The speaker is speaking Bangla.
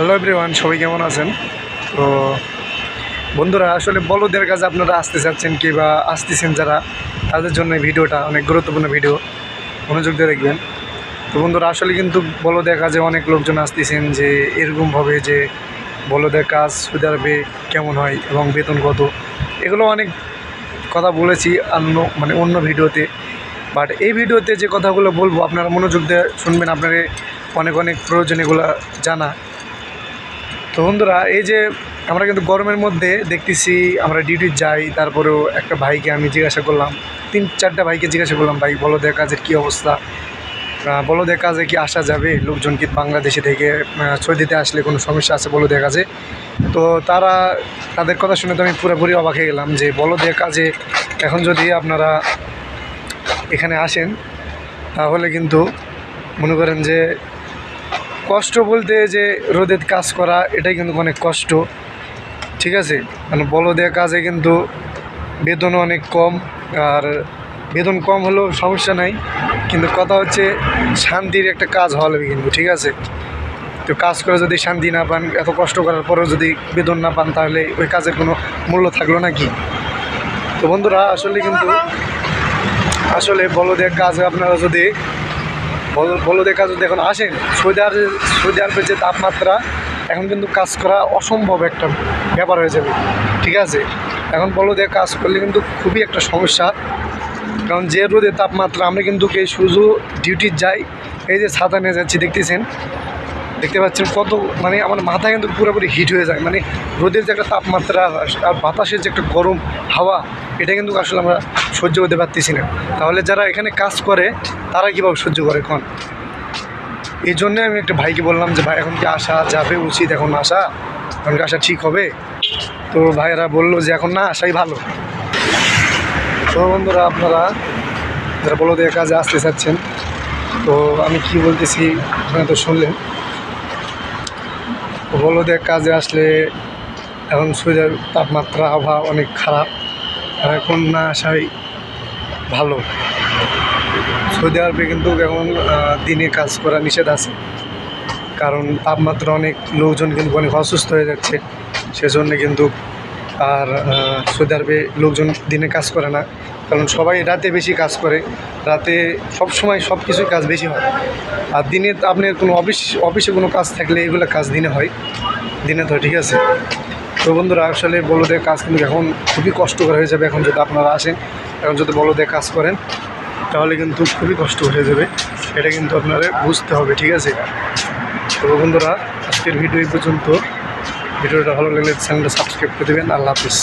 হ্যালো এভরিওয়ান সবাই কেমন আছেন? তো বন্ধুরা, আসলে বলদের কাছে আপনারা আসতে চাচ্ছেন কি বা আসতেছেন যারা, তাদের জন্য ভিডিওটা অনেক গুরুত্বপূর্ণ ভিডিও। মনোযোগ দিয়ে দেখবেন। তো বন্ধুরা, আসলে কিন্তু বলদের কাজে অনেক লোকজন আসতেছেন যে, এরকমভাবে যে বলদের কাজ সুদারবে কেমন হয় এবং বেতন কত? এগুলো অনেক কথা বলেছি অন্য মানে অন্য ভিডিওতে। বাট এই ভিডিওতে যে কথাগুলো বলব, আপনারা মনোযোগ দিয়ে শুনবেন। আপনাকে অনেক অনেক প্রয়োজন এগুলো জানা। তো বন্ধুরা এই যে আমরা কিন্তু গরমের মধ্যে দেখতেছি আমরা ডিউটি যাই তারপরেও একটা ভাইকে আমি জিজ্ঞাসা করলাম তিন চারটা ভাইকে জিজ্ঞাসা করলাম ভাই বলো বলদের কাজের কী অবস্থা? আহ, বলদের কাজে কি আসা যাবে? লোকজন কি বাংলাদেশে থেকে সৌদিতে আসলে কোনো সমস্যা আছে বলদের কাজে? তো তারা তাদের কথা শুনে তো আমি পুরোপুরি অবাক হয়ে গেলাম যে বলদের কাজে এখন যদি আপনারা এখানে আসেন তাহলে কিন্তু মনে করেন যে কষ্ট বলতে যে রোদের কাজ করা, এটাই কিন্তু অনেক কষ্ট। ঠিক আছে? মানে বলদের কাজে কিন্তু বেতনও অনেক কম, আর বেতন কম হলেও সমস্যা নাই। কিন্তু কথা হচ্ছে শান্তির একটা কাজ হওয়া লাগবে কিন্তু, ঠিক আছে? তো কাজ করে যদি শান্তি না পান, এত কষ্ট করার পরেও যদি বেতন না পান, তাহলে ওই কাজের কোনো মূল্য থাকল না কি? তো বন্ধুরা, আসলে কিন্তু আসলে বলদের কাজ আপনারা যদি বলদের যদি এখন আসেন, সৌদি আরবে সৌদি আরবের যে তাপমাত্রা, এখন কিন্তু কাজ করা অসম্ভব একটা ব্যাপার হয়ে যাবে। ঠিক আছে? এখন বলদের কাজ করলে কিন্তু খুবই একটা সমস্যা। কারণ যে রোদের তাপমাত্রা, আমরা কিন্তু এই শুধু ডিউটি যাই, এই যে ছাতা নিয়ে যাচ্ছি, দেখতেছেন? দেখতে পাচ্ছেন কত মানে আমার মাথা কিন্তু পুরোপুরি হিট হয়ে যায়। মানে রোদের যে একটা তাপমাত্রা আর বাতাসের যে একটা গরম হাওয়া এটা কিন্তু আসলে আমরা সহ্য করতে পারতেছি না। তাহলে যারা এখানে কাজ করে, তারা কীভাবে সহ্য করে এখন এই জন্যে আমি একটা ভাইকে বললাম যে, ভাই, এখন কি আসা যাবে উচিত? এখন আসা? এখন কি আসা ঠিক হবে? তো ভাইয়েরা বলল যে, এখন না, আসাই ভালো। তো বন্ধুরা, আপনারা যারা বলো দিয়ে কাজে আসতে চাচ্ছেন, তো আমি কি বলতেছি, আপনারা তো শুনলেন। বলদের কাজে আসলে এখন শরীরের তাপমাত্রা, আবহাওয়া অনেক খারাপ। এখন না আসাই ভালো। সৌদি আরবে কিন্তু এখন দিনে কাজ করা নিষেধ আছে। কারণ তাপমাত্রা অনেক, লোকজন কিন্তু অনেক অসুস্থ হয়ে যাচ্ছে। সেজন্য কিন্তু আর সৌদি আরবে লোকজন দিনে কাজ করে না। কারণ সবাই রাতে বেশি কাজ করে। রাতে সব সময় সব কিছুই কাজ বেশি হয়। আর দিনে আপনার কোনো অফিস, অফিসে কোনো কাজ থাকলে এগুলো কাজ দিনে হয়। দিনে তো ঠিক আছে। তো বন্ধুরা, আসলে বলদের কাজ কিন্তু এখন খুবই কষ্টকর হয়ে যাবে এখন যদি আপনারা আসেন। এখন যদি বলদের কাজ করেন, তাহলে কিন্তু খুবই কষ্ট হয়ে যাবে। এটা কিন্তু আপনারা বুঝতে হবে, ঠিক আছে? তো বন্ধুরা, আজকের ভিডিও এই পর্যন্ত। ভিডিওটা ভালো লাগলে চ্যানেলটা সাবস্ক্রাইব করে দেবেন। আল্লাহ হাফিজ।